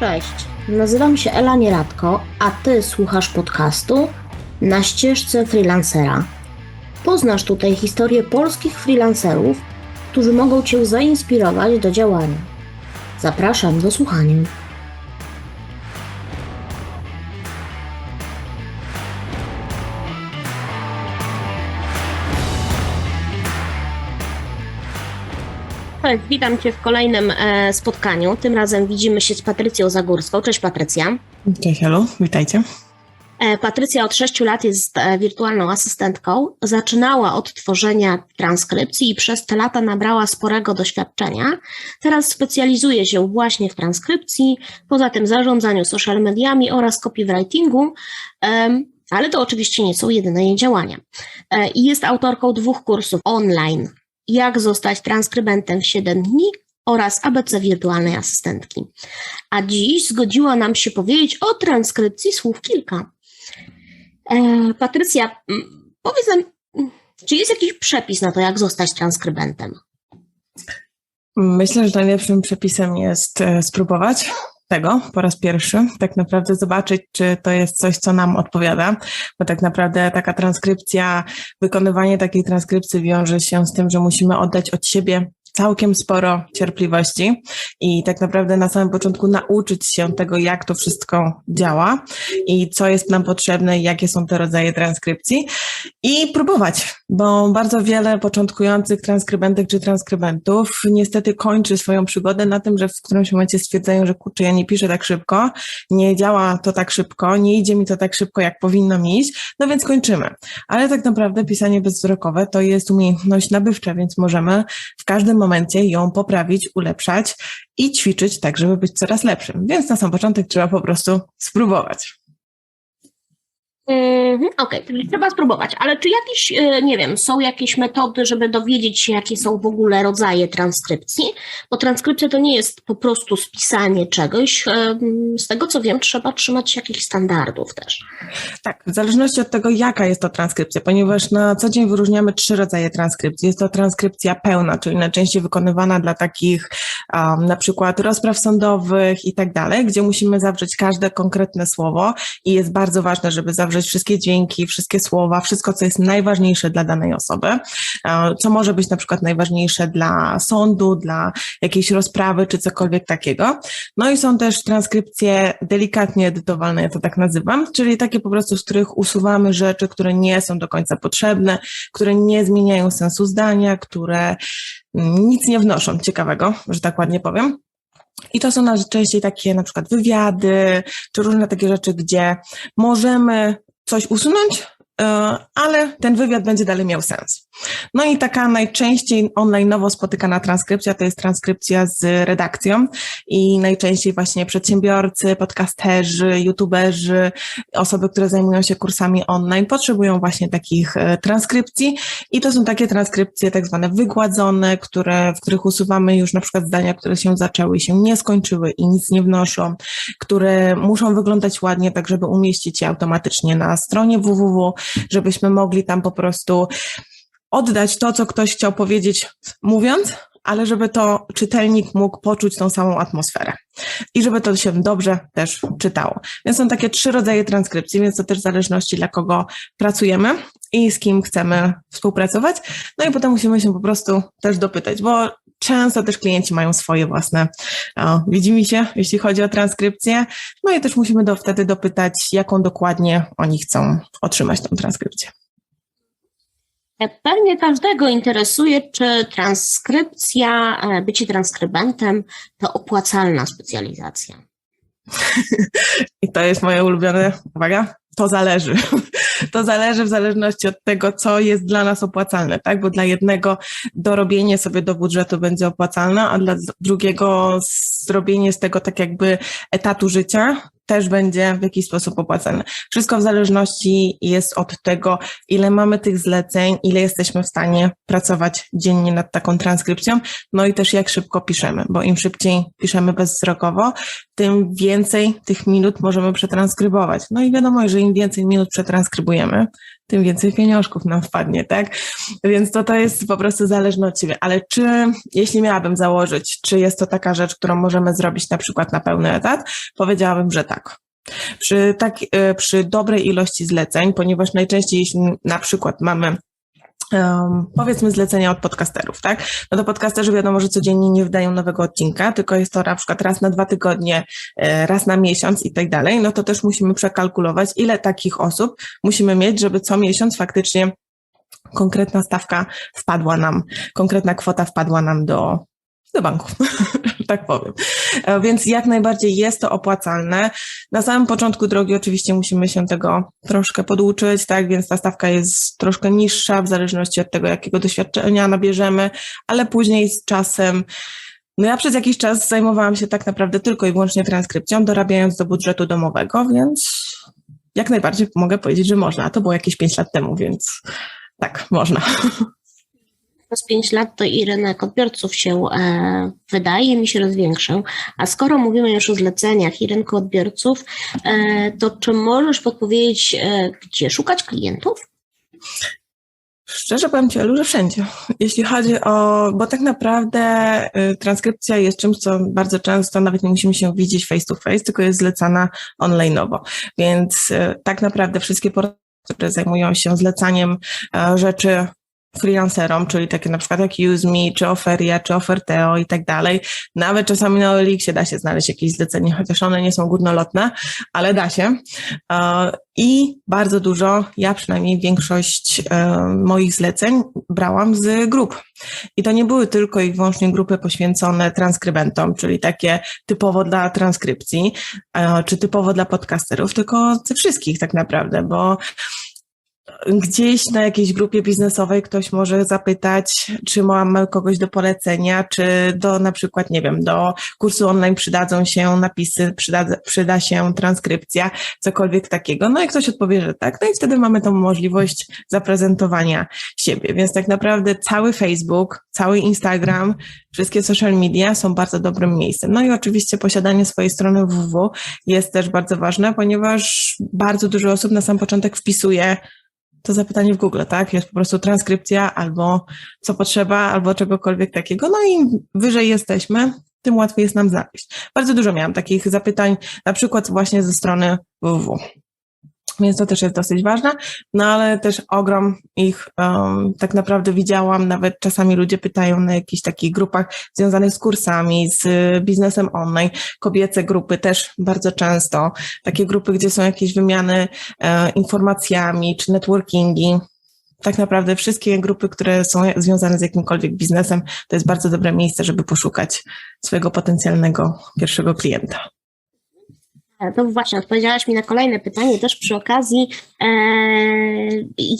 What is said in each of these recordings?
Cześć, nazywam się Ela Nieradko, a Ty słuchasz podcastu Na ścieżce freelancera. Poznasz tutaj historię polskich freelancerów, którzy mogą Cię zainspirować do działania. Zapraszam do słuchania. Cześć, witam Cię w kolejnym e, spotkaniu. Tym razem widzimy się z Patrycją Zagórską. Cześć Patrycja. Cześć, Elu, witajcie. E, Patrycja od 6 lat jest e, wirtualną asystentką. Zaczynała od tworzenia transkrypcji i przez te lata nabrała sporego doświadczenia. Teraz specjalizuje się właśnie w transkrypcji, poza tym zarządzaniu social mediami oraz copywritingu. em, Ale to oczywiście nie są jedyne jej działania. E, I jest autorką dwóch kursów online. Jak zostać transkrybentem w 7 dni oraz ABC wirtualnej asystentki. A dziś zgodziła nam się powiedzieć o transkrypcji słów kilka. E, Patrycja, mm, powiedz nam, mm, czy jest jakiś przepis na to, jak zostać transkrybentem? Myślę, że najlepszym przepisem jest e, spróbować tego po raz pierwszy, tak naprawdę zobaczyć, czy to jest coś, co nam odpowiada, bo tak naprawdę taka transkrypcja, wykonywanie takiej transkrypcji wiąże się z tym, że musimy oddać od siebie całkiem sporo cierpliwości i tak naprawdę na samym początku nauczyć się tego, jak to wszystko działa i co jest nam potrzebne jakie są te rodzaje transkrypcji i próbować, bo bardzo wiele początkujących transkrybentek czy transkrybentów niestety kończy swoją przygodę na tym, że w którymś momencie stwierdzają, że kurczę, ja nie piszę tak szybko, nie działa to tak szybko, nie idzie mi to tak szybko, jak powinno mi iść, no więc kończymy. Ale tak naprawdę pisanie bezwzrokowe to jest umiejętność nabywcza, więc możemy w każdym momencie ją poprawić, ulepszać i ćwiczyć tak, żeby być coraz lepszym. Więc na sam początek trzeba po prostu spróbować. Mhm, Okej, czyli trzeba spróbować, ale czy jakieś, e, nie wiem, są jakieś metody, żeby dowiedzieć się, jakie są w ogóle rodzaje transkrypcji? Bo transkrypcja to nie jest po prostu spisanie czegoś. Z tego co wiem, trzeba trzymać się jakichś standardów też. Tak, w zależności od tego, jaka jest to transkrypcja, ponieważ na co dzień wyróżniamy trzy rodzaje transkrypcji. Jest to transkrypcja pełna, czyli najczęściej wykonywana dla takich um, na przykład rozpraw sądowych i tak dalej, gdzie musimy zawrzeć każde konkretne słowo i jest bardzo ważne, żeby zawrzeć wszystkie dźwięki, wszystkie słowa, wszystko, co jest najważniejsze dla danej osoby, e, co może być na przykład najważniejsze dla sądu, dla jakiejś rozprawy czy cokolwiek takiego. No i są też transkrypcje delikatnie edytowalne, ja to tak nazywam, czyli takie po prostu, z których usuwamy rzeczy, które nie są do końca potrzebne, które nie zmieniają sensu zdania, które mm, nic nie wnoszą ciekawego, że tak ładnie powiem. I to są najczęściej takie na przykład wywiady, czy różne takie rzeczy, gdzie możemy coś usunąć, ale ten wywiad będzie dalej miał sens. No i taka najczęściej online'owo spotykana transkrypcja to jest transkrypcja z redakcją i najczęściej właśnie przedsiębiorcy, podcasterzy, youtuberzy, osoby, które zajmują się kursami online potrzebują właśnie takich e, transkrypcji i to są takie transkrypcje tak zwane wygładzone, które, w których usuwamy już na przykład zdania, które się zaczęły i się nie skończyły i nic nie wnoszą, które muszą wyglądać ładnie, tak żeby umieścić je automatycznie na stronie www, żebyśmy mogli tam po prostu oddać to, co ktoś chciał powiedzieć mówiąc, ale żeby to czytelnik mógł poczuć tą samą atmosferę i żeby to się dobrze też czytało. Więc są takie trzy rodzaje transkrypcji, więc to też w zależności dla kogo pracujemy i z kim chcemy współpracować. No i potem musimy się po prostu też dopytać, bo często też klienci mają swoje własne o, widzimy się, jeśli chodzi o transkrypcję. No i też musimy do, wtedy dopytać, jaką dokładnie oni chcą otrzymać tą transkrypcję. E, Pewnie każdego interesuje, czy transkrypcja, e, bycie transkrybentem to opłacalna specjalizacja. I to jest moje ulubione, uwaga, to zależy. To zależy w zależności od tego, co jest dla nas opłacalne, tak? Bo dla jednego dorobienie sobie do budżetu będzie opłacalne, a dla drugiego zrobienie z tego tak jakby etatu życia też będzie w jakiś sposób opłacalne. Wszystko w zależności jest od tego, ile mamy tych zleceń, ile jesteśmy w stanie pracować dziennie nad taką transkrypcją, no i też jak szybko piszemy, bo im szybciej piszemy bezwzrokowo, tym więcej tych minut możemy przetranskrybować. No i wiadomo, że im więcej minut przetranskrybujemy, tym więcej pieniążków nam wpadnie, tak? Więc to, to jest po prostu zależne od ciebie. Ale czy, jeśli miałabym założyć, czy jest to taka rzecz, którą możemy zrobić na przykład na pełny etat, powiedziałabym, że tak. Przy, tak, y, przy dobrej ilości zleceń, ponieważ najczęściej, jeśli na przykład mamy um, powiedzmy zlecenia od podcasterów, tak? No to podcasterzy wiadomo, że codziennie nie wydają nowego odcinka, tylko jest to na przykład raz na dwa tygodnie, e, raz na miesiąc i tak dalej, no to też musimy przekalkulować, ile takich osób musimy mieć, żeby co miesiąc faktycznie konkretna stawka wpadła nam, konkretna kwota wpadła nam do, do banku, tak powiem. E, Więc jak najbardziej jest to opłacalne. Na samym początku drogi oczywiście musimy się tego troszkę poduczyć, tak, więc ta stawka jest troszkę niższa w zależności od tego, jakiego doświadczenia nabierzemy, ale później z czasem no ja przez jakiś czas zajmowałam się tak naprawdę tylko i wyłącznie transkrypcją, dorabiając do budżetu domowego, więc jak najbardziej mogę powiedzieć, że można. A to było jakieś 5 lat temu, więc tak, można. Przez 5 lat to i rynek odbiorców się e, wydaje mi się rozwiększył. A skoro mówimy już o zleceniach i rynku odbiorców, e, to czy możesz podpowiedzieć, e, gdzie szukać klientów? Szczerze powiem Ci, Elu, że wszędzie. Jeśli chodzi o, bo tak naprawdę y, transkrypcja jest czymś, co bardzo często nawet nie musimy się widzieć face to face, tylko jest zlecana online'owo. Więc y, tak naprawdę wszystkie portale, które zajmują się zlecaniem e, rzeczy freelancerom, czyli takie na przykład jak UseMe, czy Oferia, czy Oferteo i tak dalej. Nawet czasami na Elixie da się znaleźć jakieś zlecenie, chociaż one nie są górnolotne, ale da się. E, I bardzo dużo, ja przynajmniej większość e, moich zleceń brałam z grup. I to nie były tylko i wyłącznie grupy poświęcone transkrybentom, czyli takie typowo dla transkrypcji, e, czy typowo dla podcasterów, tylko ze wszystkich tak naprawdę, bo gdzieś na jakiejś grupie biznesowej ktoś może zapytać, czy mam kogoś do polecenia, czy do na przykład, nie wiem, do kursu online przydadzą się napisy, przyda, przyda się transkrypcja, cokolwiek takiego. No i ktoś odpowie, że tak, no i wtedy mamy tą możliwość zaprezentowania siebie. Więc tak naprawdę cały Facebook, cały Instagram, wszystkie social media są bardzo dobrym miejscem. No i oczywiście posiadanie swojej strony www jest też bardzo ważne, ponieważ bardzo dużo osób na sam początek wpisuje to zapytanie w Google, tak? Jest po prostu transkrypcja albo co potrzeba, albo czegokolwiek takiego. No i wyżej jesteśmy, tym łatwiej jest nam znaleźć. Bardzo dużo miałam takich zapytań, na przykład właśnie ze strony www. Więc to też jest dosyć ważne, no ale też ogrom ich um, tak naprawdę widziałam, nawet czasami ludzie pytają na jakichś takich grupach związanych z kursami, z biznesem online, kobiece grupy też bardzo często, takie grupy, gdzie są jakieś wymiany e, informacjami czy networkingi, tak naprawdę wszystkie grupy, które są związane z jakimkolwiek biznesem, to jest bardzo dobre miejsce, żeby poszukać swojego potencjalnego pierwszego klienta. To właśnie odpowiedziałaś mi na kolejne pytanie też przy okazji, e,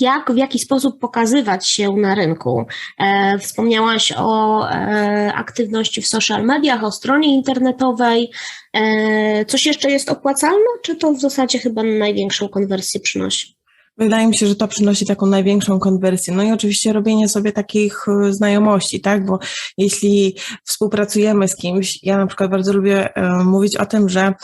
jak, w jaki sposób pokazywać się na rynku. E, wspomniałaś o e, aktywności w social mediach, o stronie internetowej. E, coś jeszcze jest opłacalne, czy to w zasadzie chyba największą konwersję przynosi? Wydaje mi się, że to przynosi taką największą konwersję. No i oczywiście robienie sobie takich znajomości, tak? Bo jeśli współpracujemy z kimś, ja na przykład bardzo lubię mówić o tym, że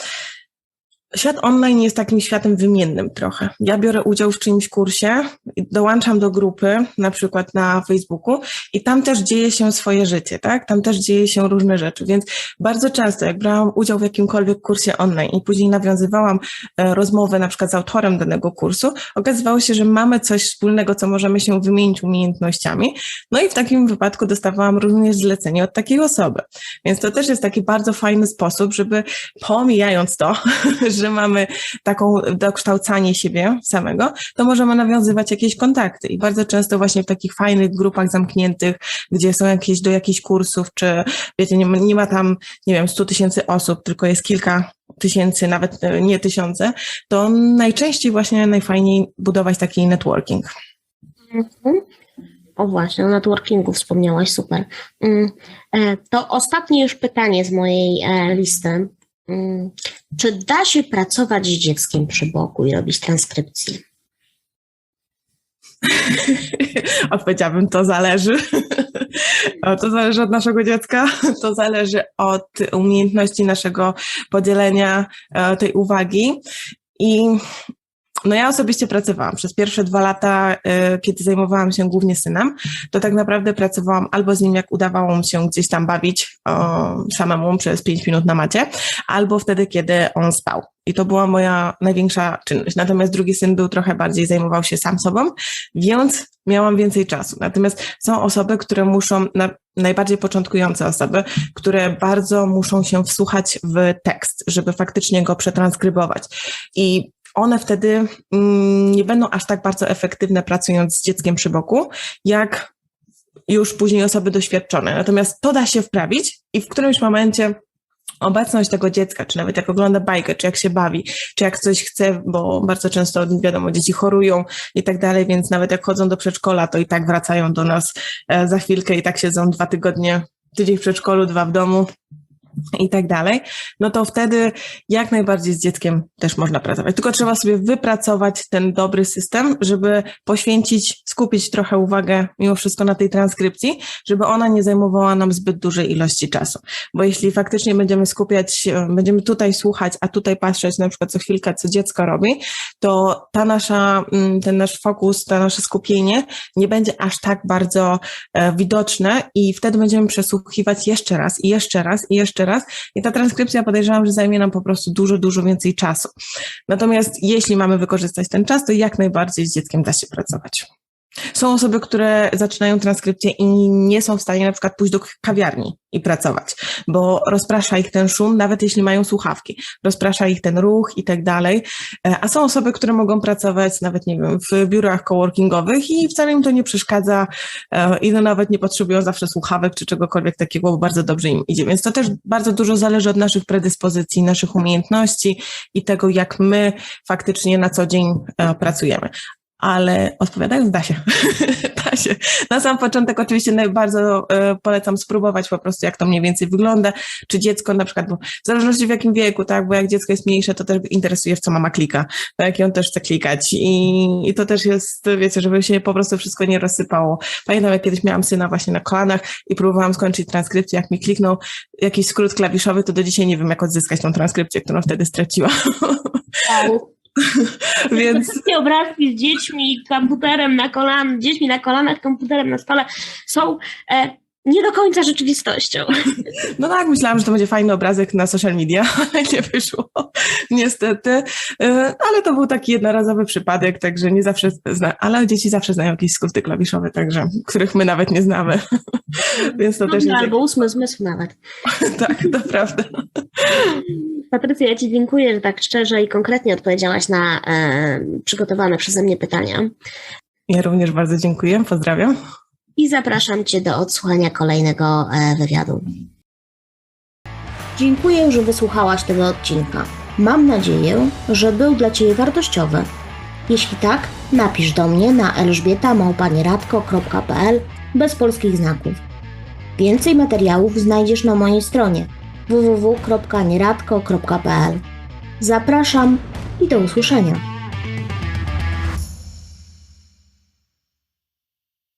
Świat online jest takim światem wymiennym trochę. Ja biorę udział w czyimś kursie, dołączam do grupy, na przykład na Facebooku i tam też dzieje się swoje życie, tak? Tam też dzieje się różne rzeczy, więc bardzo często jak brałam udział w jakimkolwiek kursie online i później nawiązywałam e, rozmowę na przykład z autorem danego kursu, okazywało się, że mamy coś wspólnego, co możemy się wymienić umiejętnościami, no i w takim wypadku dostawałam również zlecenie od takiej osoby. Więc to też jest taki bardzo fajny sposób, żeby pomijając to, że mamy taką dokształcanie siebie samego, to możemy nawiązywać jakieś kontakty. I bardzo często właśnie w takich fajnych grupach zamkniętych, gdzie są jakieś do jakichś kursów, czy wiecie, nie ma, nie ma tam, nie wiem, 100 tysięcy osób, tylko jest kilka tysięcy, nawet nie tysiące, to najczęściej właśnie najfajniej budować taki networking. Mhm. O właśnie, o networkingu wspomniałaś, super. To ostatnie już pytanie z mojej listy. Czy da się pracować z dzieckiem przy boku i robić transkrypcji? Odpowiedziałabym, to zależy. To zależy od naszego dziecka, to zależy od umiejętności naszego podzielenia tej uwagi. I no ja osobiście pracowałam przez pierwsze dwa lata, y, kiedy zajmowałam się głównie synem, to tak naprawdę pracowałam albo z nim, jak udawało mi się gdzieś tam bawić o, samemu przez pięć minut na macie, albo wtedy, kiedy on spał. I to była moja największa czynność. Natomiast drugi syn był trochę bardziej, zajmował się sam sobą, więc miałam więcej czasu. Natomiast są osoby, które muszą, na, najbardziej początkujące osoby, które bardzo muszą się wsłuchać w tekst, żeby faktycznie go przetranskrybować. I one wtedy mm, nie będą aż tak bardzo efektywne pracując z dzieckiem przy boku, jak już później osoby doświadczone. Natomiast to da się wprawić i w którymś momencie obecność tego dziecka, czy nawet jak ogląda bajkę, czy jak się bawi, czy jak coś chce, bo bardzo często wiadomo, dzieci chorują i tak dalej, więc nawet jak chodzą do przedszkola, to i tak wracają do nas e, za chwilkę i tak siedzą dwa tygodnie, tydzień w przedszkolu, dwa w domu i tak dalej, no to wtedy jak najbardziej z dzieckiem też można pracować. Tylko trzeba sobie wypracować ten dobry system, żeby poświęcić, skupić trochę uwagę mimo wszystko na tej transkrypcji, żeby ona nie zajmowała nam zbyt dużej ilości czasu. Bo jeśli faktycznie będziemy skupiać, będziemy tutaj słuchać, a tutaj patrzeć na przykład co chwilkę, co dziecko robi, to ta nasza, ten nasz fokus, to nasze skupienie nie będzie aż tak bardzo widoczne i wtedy będziemy przesłuchiwać jeszcze raz i jeszcze raz i jeszcze i ta transkrypcja podejrzewam, że zajmie nam po prostu dużo, dużo więcej czasu. Natomiast jeśli mamy wykorzystać ten czas, to jak najbardziej z dzieckiem da się pracować. Są osoby, które zaczynają transkrypcję i nie są w stanie na przykład pójść do kawiarni i pracować, bo rozprasza ich ten szum, nawet jeśli mają słuchawki, rozprasza ich ten ruch i tak dalej. A są osoby, które mogą pracować nawet, nie wiem, w biurach coworkingowych i wcale im to nie przeszkadza i no nawet nie potrzebują zawsze słuchawek czy czegokolwiek takiego, bo bardzo dobrze im idzie. Więc to też bardzo dużo zależy od naszych predyspozycji, naszych umiejętności i tego, jak my faktycznie na co dzień pracujemy ale odpowiadając, da się. da się. Na sam początek oczywiście bardzo e, polecam spróbować po prostu, jak to mniej więcej wygląda, czy dziecko na przykład, bo w zależności w jakim wieku, tak, bo jak dziecko jest mniejsze, to też interesuje, w co mama klika, tak, i on też chce klikać i, i to też jest, wiecie, żeby się po prostu wszystko nie rozsypało. Pamiętam, jak kiedyś miałam syna właśnie na kolanach i próbowałam skończyć transkrypcję, jak mi kliknął jakiś skrót klawiszowy, to do dzisiaj nie wiem, jak odzyskać tą transkrypcję, którą wtedy straciłam. Więc... Wszystkie obrazki z dziećmi, komputerem na kolanach, dziećmi na kolanach, komputerem na stole są e, nie do końca rzeczywistością. No tak, myślałam, że to będzie fajny obrazek na social media, ale nie wyszło, niestety. E, ale to był taki jednorazowy przypadek, także nie zawsze, zna, ale dzieci zawsze znają jakieś skróty klawiszowe, także, których my nawet nie znamy. Więc to no, też jest... Albo ósmy zmysł nawet. tak, to prawda. Patrycja, ja Ci dziękuję, że tak szczerze i konkretnie odpowiedziałaś na e, przygotowane przeze mnie pytania. Ja również bardzo dziękuję, pozdrawiam. I zapraszam Cię do odsłuchania kolejnego e, wywiadu. Dziękuję, że wysłuchałaś tego odcinka. Mam nadzieję, że był dla Ciebie wartościowy. Jeśli tak, napisz do mnie na elżbietamałpanieradko.pl bez polskich znaków. Więcej materiałów znajdziesz na mojej stronie www.nieradko.pl. Zapraszam i do usłyszenia.